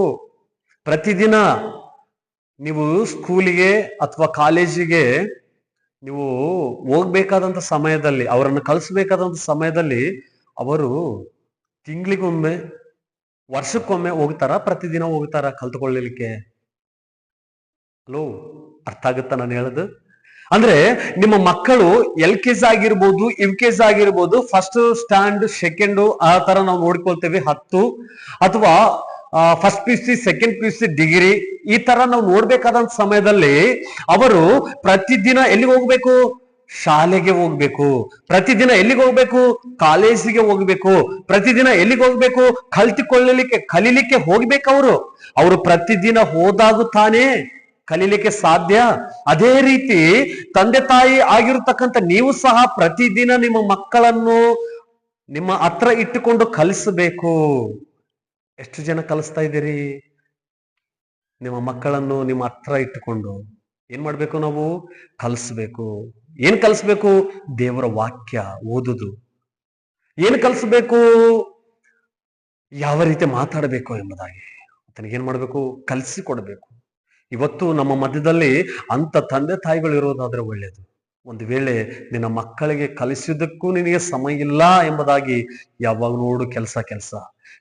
ಪ್ರತಿದಿನ ನೀವು ಸ್ಕೂಲಿಗೆ ಅಥವಾ ಕಾಲೇಜಿಗೆ ನೀವು ಹೋಗ್ಬೇಕಾದಂತ ಸಮಯದಲ್ಲಿ, ಅವರನ್ನು ಕಳಿಸ್ಬೇಕಾದಂತ ಸಮಯದಲ್ಲಿ ಅವರು ತಿಂಗಳಿಗೊಮ್ಮೆ, ವರ್ಷಕ್ಕೊಮ್ಮೆ ಹೋಗ್ತಾರ? ಪ್ರತಿದಿನ ಹೋಗ್ತಾರ ಕಲ್ತ್ಕೊಳ್ಳಲಿಕ್ಕೆ ಹಲೋ ಅರ್ಥ ಆಗುತ್ತಾ ನಾನು ಹೇಳೋದು? ಅಂದ್ರೆ ನಿಮ್ಮ ಮಕ್ಕಳು ಎಲ್ ಕೆ ಜಿ ಆಗಿರ್ಬೋದು, ಯು ಕೆ ಜಿ ಆಗಿರ್ಬೋದು ಫಸ್ಟ್ ಸ್ಟ್ಯಾಂಡ್ ಸೆಕೆಂಡ್ ಆ ತರ ನಾವು ನೋಡ್ಕೊಳ್ತೇವೆ ಹತ್ತು, ಅಥವಾ first P C second P U C degree ಈ ತರ ನಾವು ನೋಡ್ಬೇಕಾದಂತ ಸಮಯದಲ್ಲಿ ಅವರು ಪ್ರತಿದಿನ ಎಲ್ಲಿಗೆ ಹೋಗ್ಬೇಕು? ಶಾಲೆಗೆ ಹೋಗ್ಬೇಕು. ಪ್ರತಿದಿನ ಎಲ್ಲಿಗೆ ಹೋಗ್ಬೇಕು? ಕಾಲೇಜಿಗೆ ಹೋಗ್ಬೇಕು. ಪ್ರತಿದಿನ ಎಲ್ಲಿಗೆ ಹೋಗ್ಬೇಕು? ಕಲ್ತಿಕೊಳ್ಳಲಿಕ್ಕೆ ಕಲೀಲಿಕ್ಕೆ ಹೋಗ್ಬೇಕು ಅವರು ಅವರು ಪ್ರತಿದಿನ ಹೋದಾಗ ತಾನೇ ಕಲೀಲಿಕ್ಕೆ ಸಾಧ್ಯ. ಅದೇ ರೀತಿ ತಂದೆ ತಾಯಿ ಆಗಿರತಕ್ಕಂತ ನೀವು ಸಹ ಪ್ರತಿದಿನ ನಿಮ್ಮ ಮಕ್ಕಳನ್ನು ನಿಮ್ಮ ಹತ್ರ ಇಟ್ಟುಕೊಂಡು ಕಲಿಸಬೇಕು. ಎಷ್ಟು ಜನ ಕಲಿಸ್ತಾ ಇದ್ದೀರಿ? ನಿಮ್ಮ ಮಕ್ಕಳನ್ನು ನಿಮ್ಮ ಹತ್ರ ಇಟ್ಟುಕೊಂಡು ಏನ್ ಮಾಡ್ಬೇಕು ನಾವು? ಕಲಿಸ್ಬೇಕು. ಏನ್ ಕಲಿಸ್ಬೇಕು? ದೇವರ ವಾಕ್ಯ ಓದುದು. ಏನ್ ಕಲಿಸ್ಬೇಕು? ಯಾವ ರೀತಿ ಮಾತಾಡಬೇಕು ಎಂಬುದಾಗಿ. ಅತನಿಗೆ ಏನ್ ಮಾಡ್ಬೇಕು? ಕಲಿಸಿಕೊಡ್ಬೇಕು. ಇವತ್ತು ನಮ್ಮ ಮಧ್ಯದಲ್ಲಿ ಅಂತ ತಂದೆ ತಾಯಿಗಳು ಇರೋದಾದ್ರೆ ಒಳ್ಳೇದು. ಒಂದು ವೇಳೆ ನಿನ್ನ ಮಕ್ಕಳಿಗೆ ಕಲಿಸುವುದಕ್ಕೂ ನಿನಗೆ ಸಮಯ ಇಲ್ಲ ಎಂಬುದಾಗಿ ಯಾವಾಗ ನೋಡು ಕೆಲಸ ಕೆಲಸ.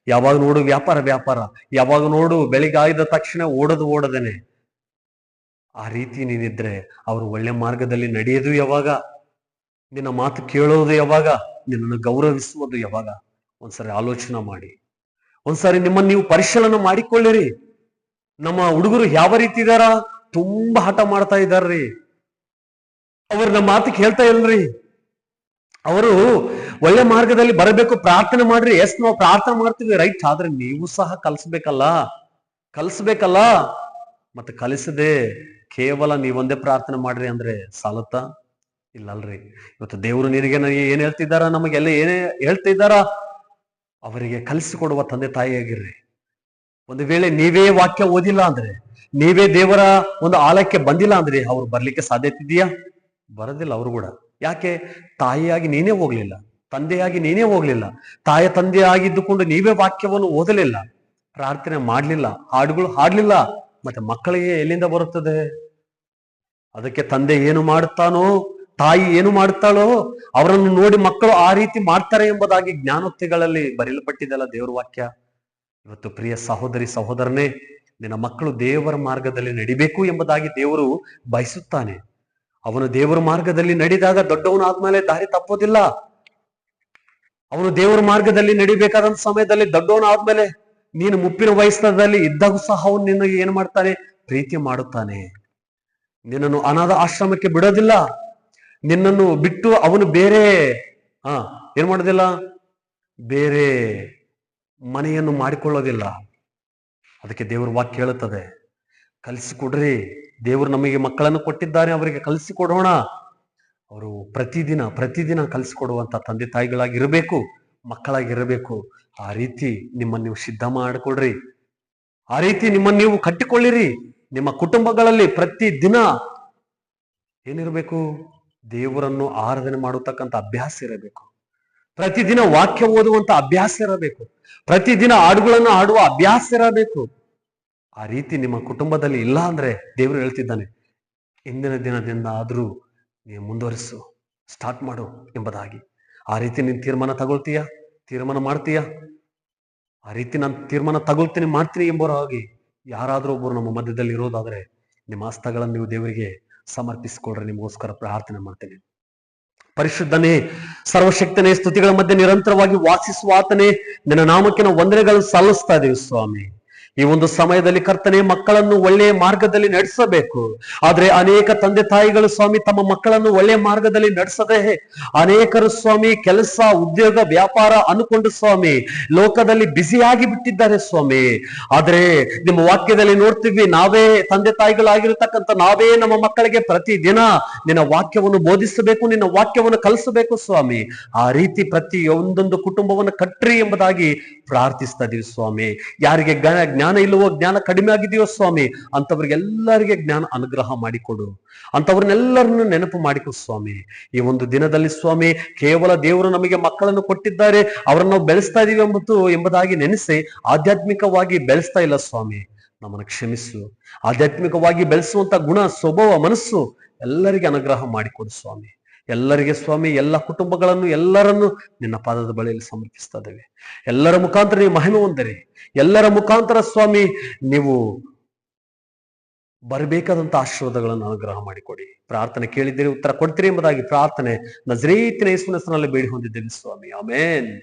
ಯಾವಾಗ ನೋಡು ವ್ಯಾಪಾರ ವ್ಯಾಪಾರ. ಯಾವಾಗ ನೋಡು ಬೆಳಿಗಾಯ್ದ ತಕ್ಷಣ ಓಡದು ಓಡದೇನೆ. ಆ ರೀತಿ ನೀನಿದ್ರೆ ಅವರು ಒಳ್ಳೆ ಮಾರ್ಗದಲ್ಲಿ ನಡೆಯೋದು ಯಾವಾಗ? ನಿನ್ನ ಮಾತು ಕೇಳೋದು ಯಾವಾಗ? ನಿನ್ನನ್ನು ಗೌರವಿಸುವುದು ಯಾವಾಗ? ಒಂದ್ಸರಿ ಆಲೋಚನೆ ಮಾಡಿ. ಒಂದ್ಸರಿ ನಿಮ್ಮನ್ನು ನೀವು ಪರಿಶೀಲನೆ ಮಾಡಿಕೊಳ್ಳಿರಿ. ನಮ್ಮ ಹುಡುಗರು ಯಾವ ರೀತಿ ಇದಾರ? ತುಂಬಾ ಹಠ ಮಾಡ್ತಾ ಇದಾರ್ರಿ. ಅವ್ರ ನಮ್ಮ ಮಾತು ಕೇಳ್ತಾ ಇಲ್ರಿ. ಅವರು ಒಳ್ಳೆ ಮಾರ್ಗದಲ್ಲಿ ಬರಬೇಕು, ಪ್ರಾರ್ಥನೆ ಮಾಡ್ರಿ. ಎಸ್, ನಾವು ಪ್ರಾರ್ಥನೆ ಮಾಡ್ತೀವಿ. ರೈಟ್, ಆದ್ರೆ ನೀವು ಸಹ ಕಲಿಸ್ಬೇಕಲ್ಲ? ಕಲಿಸ್ಬೇಕಲ್ಲ? ಮತ್ತೆ ಕಲಿಸದೆ ಕೇವಲ ನೀವೊಂದೇ ಪ್ರಾರ್ಥನೆ ಮಾಡ್ರಿ ಅಂದ್ರೆ ಸಾಲತ್ತಾ? ಇಲ್ಲಲ್ರಿ. ಇವತ್ತು ದೇವರು ನಿನಗೆ ನನಗೆ ಏನ್ ಹೇಳ್ತಿದ್ದಾರ? ನಮಗೆಲ್ಲ ಏನೇ ಹೇಳ್ತಿದ್ದಾರ? ಅವರಿಗೆ ಕಲಿಸಿಕೊಡುವ ತಂದೆ ತಾಯಿಯಾಗಿರ್ರಿ ಒಂದು ವೇಳೆ ನೀವೇ ವಾಕ್ಯ ಓದಿಲ್ಲ ಅಂದ್ರೆ, ನೀವೇ ದೇವರ ಒಂದು ಆಲಕ್ಕೆ ಬಂದಿಲ್ಲ ಅಂದ್ರೆ ಅವ್ರು ಬರ್ಲಿಕ್ಕೆ ಸಾಧ್ಯತೆ ಇದೆಯಾ? ಬರೋದಿಲ್ಲ ಅವರು ಕೂಡ. ಯಾಕೆ? ತಾಯಿಯಾಗಿ ನೀನೇ ಹೋಗ್ಲಿಲ್ಲ. ತಂದೆಯಾಗಿ ನೀನೇ ಹೋಗ್ಲಿಲ್ಲ. ತಾಯ ತಂದೆ ಆಗಿದ್ದುಕೊಂಡು ನೀವೇ ವಾಕ್ಯವನ್ನು ಓದಲಿಲ್ಲ. ಪ್ರಾರ್ಥನೆ ಮಾಡ್ಲಿಲ್ಲ. ಹಾಡುಗಳು ಹಾಡ್ಲಿಲ್ಲ. ಮತ್ತೆ ಮಕ್ಕಳಿಗೆ ಎಲ್ಲಿಂದ ಬರುತ್ತದೆ? ಅದಕ್ಕೆ ತಂದೆ ಏನು ಮಾಡುತ್ತಾನೋ, ತಾಯಿ ಏನು ಮಾಡುತ್ತಾಳೋ, ಅವರನ್ನು ನೋಡಿ ಮಕ್ಕಳು ಆ ರೀತಿ ಮಾಡ್ತಾರೆ ಎಂಬುದಾಗಿ ಜ್ಞಾನೋಕ್ತಿಗಳಲ್ಲಿ ಬರೆಯಲ್ಪಟ್ಟಿದೆಲ್ಲ ದೇವರ ವಾಕ್ಯ. ಇವತ್ತು ಪ್ರಿಯ ಸಹೋದರಿ, ಸಹೋದರನೇ, ನಿನ್ನ ಮಕ್ಕಳು ದೇವರ ಮಾರ್ಗದಲ್ಲಿ ನಡಿಬೇಕು ಎಂಬುದಾಗಿ ದೇವರು ಬಯಸುತ್ತಾನೆ. ಅವನು ದೇವರ ಮಾರ್ಗದಲ್ಲಿ ನಡೆದಾಗ ದೊಡ್ಡವನಾದ್ಮೇಲೆ ದಾರಿ ತಪ್ಪೋದಿಲ್ಲ. ಅವನು ದೇವರ ಮಾರ್ಗದಲ್ಲಿ ನಡಿಬೇಕಾದಂತ ಸಮಯದಲ್ಲಿ ದೊಡ್ಡವನಾದ್ಮೇಲೆ ನೀನು ಮುಪ್ಪಿನ ವಯಸ್ಸದಲ್ಲಿ ಇದ್ದಾಗ ಸಹ ಅವನು ನಿನ್ನ ಏನ್ ಮಾಡ್ತಾನೆ? ಪ್ರೀತಿ ಮಾಡುತ್ತಾನೆ. ನಿನ್ನನ್ನು ಅನಾಥ ಆಶ್ರಮಕ್ಕೆ ಬಿಡೋದಿಲ್ಲ. ನಿನ್ನನ್ನು ಬಿಟ್ಟು ಅವನು ಬೇರೆ ಹಾ ಏನ್ ಮಾಡೋದಿಲ್ಲ? ಬೇರೆ ಮನೆಯನ್ನು ಮಾಡಿಕೊಳ್ಳೋದಿಲ್ಲ. ಅದಕ್ಕೆ ದೇವರ ವಾಕ್ಯ ಹೇಳುತ್ತದೆ ಕಲಿಸಿಕೊಡ್ರಿ. ದೇವರು ನಮಗೆ ಮಕ್ಕಳನ್ನು ಕೊಟ್ಟಿದ್ದಾರೆ, ಅವರಿಗೆ ಕಲಿಸಿಕೊಡೋಣ. ಅವರು ಪ್ರತಿದಿನ ಪ್ರತಿದಿನ ಕಲಿಸಿಕೊಡುವಂಥ ತಂದೆ ತಾಯಿಗಳಾಗಿರಬೇಕು, ಮಕ್ಕಳಾಗಿರಬೇಕು. ಆ ರೀತಿ ನಿಮ್ಮನ್ನು ನೀವು ಸಿದ್ಧ ಮಾಡಿಕೊಡ್ರಿ. ಆ ರೀತಿ ನಿಮ್ಮನ್ನು ನೀವು ಕಟ್ಟಿಕೊಳ್ಳಿರಿ. ನಿಮ್ಮ ಕುಟುಂಬಗಳಲ್ಲಿ ಪ್ರತಿ ದಿನ ಏನಿರಬೇಕು? ದೇವರನ್ನು ಆರಾಧನೆ ಮಾಡತಕ್ಕಂಥ ಅಭ್ಯಾಸ ಇರಬೇಕು. ಪ್ರತಿದಿನ ವಾಕ್ಯ ಓದುವಂತ ಅಭ್ಯಾಸ ಇರಬೇಕು. ಪ್ರತಿದಿನ ಹಾಡುಗಳನ್ನು ಹಾಡುವ ಅಭ್ಯಾಸ ಇರಬೇಕು. ಆ ರೀತಿ ನಿಮ್ಮ ಕುಟುಂಬದಲ್ಲಿ ಇಲ್ಲ ಅಂದ್ರೆ ದೇವರು ಹೇಳ್ತಿದ್ದಾನೆ, ಇಂದಿನ ದಿನದಿಂದ ಆದರೂ ನೀವು ಮುಂದುವರಿಸು ಸ್ಟಾರ್ಟ್ ಮಾಡು ಎಂಬುದಾಗಿ. ಆ ರೀತಿ ನೀನು ತೀರ್ಮಾನ ತಗೊಳ್ತೀಯ? ತೀರ್ಮಾನ ಮಾಡ್ತೀಯ? ಆ ರೀತಿ ನಾನು ತೀರ್ಮಾನ ತಗೊಳ್ತೀನಿ, ಮಾಡ್ತೀನಿ ಎಂಬುದಾಗಿ ಯಾರಾದರೂ ಒಬ್ಬರು ನಮ್ಮ ಮಧ್ಯದಲ್ಲಿ ಇರೋದಾದ್ರೆ ನಿಮ್ಮ ಆಸ್ತಗಳನ್ನು ನೀವು ದೇವರಿಗೆ ಸಮರ್ಪಿಸಿಕೊಡ್ರೆ ನಿಮಗೋಸ್ಕರ ಪ್ರಾರ್ಥನೆ ಮಾಡ್ತೇನೆ. ಪರಿಶುದ್ಧನೇ, ಸರ್ವಶಕ್ತನೇ, ಸ್ತುತಿಗಳ ಮಧ್ಯೆ ನಿರಂತರವಾಗಿ ವಾಸಿಸುವ ಆತನೇ, ನಿನ್ನ ನಾಮಕ್ಕಿನ ನಾವು ವಂದನೆಗಳು ಸಲ್ಲಿಸ್ತಾ ಇದ್ದೀವಿ ಸ್ವಾಮಿ. ಈ ಒಂದು ಸಮಯದಲ್ಲಿ ಕರ್ತನೆ ಮಕ್ಕಳನ್ನು ಒಳ್ಳೆಯ ಮಾರ್ಗದಲ್ಲಿ ನಡೆಸಬೇಕು. ಆದ್ರೆ ಅನೇಕ ತಂದೆ ತಾಯಿಗಳು ಸ್ವಾಮಿ ತಮ್ಮ ಮಕ್ಕಳನ್ನು ಒಳ್ಳೆಯ ಮಾರ್ಗದಲ್ಲಿ ನಡೆಸದೆ ಅನೇಕರು ಸ್ವಾಮಿ ಕೆಲಸ, ಉದ್ಯೋಗ, ವ್ಯಾಪಾರ ಅನ್ಕೊಂಡು ಸ್ವಾಮಿ ಲೋಕದಲ್ಲಿ ಬ್ಯುಸಿಯಾಗಿ ಬಿಟ್ಟಿದ್ದಾರೆ ಸ್ವಾಮಿ. ಆದ್ರೆ ನಿಮ್ಮ ವಾಕ್ಯದಲ್ಲಿ ನೋಡ್ತೀವಿ, ನಾವೇ ತಂದೆ ತಾಯಿಗಳಾಗಿರ್ತಕ್ಕಂಥ ನಾವೇ ನಮ್ಮ ಮಕ್ಕಳಿಗೆ ಪ್ರತಿ ದಿನ ನಿನ್ನ ವಾಕ್ಯವನ್ನು ಬೋಧಿಸಬೇಕು, ನಿನ್ನ ವಾಕ್ಯವನ್ನು ಕಲಿಸಬೇಕು ಸ್ವಾಮಿ. ಆ ರೀತಿ ಪ್ರತಿ ಒಂದೊಂದು ಕುಟುಂಬವನ್ನು ಕಟ್ಟ್ರಿ ಎಂಬುದಾಗಿ ಪ್ರಾರ್ಥಿಸ್ತಾ ಇದೀವಿ ಸ್ವಾಮಿ. ಯಾರಿಗೆ ಜ್ಞಾನ ಇಲ್ಲವೋ ಜ್ಞಾನ ಕಡಿಮೆ ಆಗಿದೆಯೋ ಸ್ವಾಮಿ ಅಂತವ್ರಿಗೆಲ್ಲರಿಗೆ ಜ್ಞಾನ ಅನುಗ್ರಹ ಮಾಡಿಕೊಡು. ಅಂತವ್ರನ್ನೆಲ್ಲರನ್ನು ನೆನಪು ಮಾಡಿಕೊ ಸ್ವಾಮಿ. ಈ ಒಂದು ದಿನದಲ್ಲಿ ಸ್ವಾಮಿ, ಕೇವಲ ದೇವರು ನಮಗೆ ಮಕ್ಕಳನ್ನು ಕೊಟ್ಟಿದ್ದಾರೆ, ಅವರನ್ನು ನಾವು ಬೆಳೆಸ್ತಾ ಇದೀವಿ ಎಂಬುದು, ಎಂಬುದಾಗಿ ನೆನೆಸಿ ಆಧ್ಯಾತ್ಮಿಕವಾಗಿ ಬೆಳೆಸ್ತಾ ಇಲ್ಲ ಸ್ವಾಮಿ. ನಮ್ಮನ್ನು ಕ್ಷಮಿಸು. ಆಧ್ಯಾತ್ಮಿಕವಾಗಿ ಬೆಳೆಸುವಂತ ಗುಣ, ಸ್ವಭಾವ, ಮನಸ್ಸು ಎಲ್ಲರಿಗೆ ಅನುಗ್ರಹ ಮಾಡಿಕೊಡು ಸ್ವಾಮಿ. ಎಲ್ಲರಿಗೆ ಸ್ವಾಮಿ, ಎಲ್ಲ ಕುಟುಂಬಗಳನ್ನು ಎಲ್ಲರನ್ನು ನಿನ್ನ ಪಾದದ ಬಳಿಯಲ್ಲಿ ಸಮರ್ಪಿಸ್ತಾ ಇದ್ದೇವೆ ಎಲ್ಲರ ಮುಖಾಂತರ ನೀವು ಮಹಿಮೆ ಹೊಂದಿರಿ. ಎಲ್ಲರ ಮುಖಾಂತರ ಸ್ವಾಮಿ, ನೀವು ಬರಬೇಕಾದಂತ ಆಶೀರ್ವಾದಗಳನ್ನು ಅನುಗ್ರಹ ಮಾಡಿಕೊಡಿ. ಪ್ರಾರ್ಥನೆ ಕೇಳಿದ್ದೀರಿ, ಉತ್ತರ ಕೊಡ್ತೀರಿ ಎಂಬುದಾಗಿ ಪ್ರಾರ್ಥನೆ ನಜರೀತಿನ ಯೇಸುವಿನ ಹೆಸರಿನಲ್ಲಿ ಬೇಡಿ ಹೊಂದಿದ್ದೇವೆ ಸ್ವಾಮಿ. ಆಮೇನ್.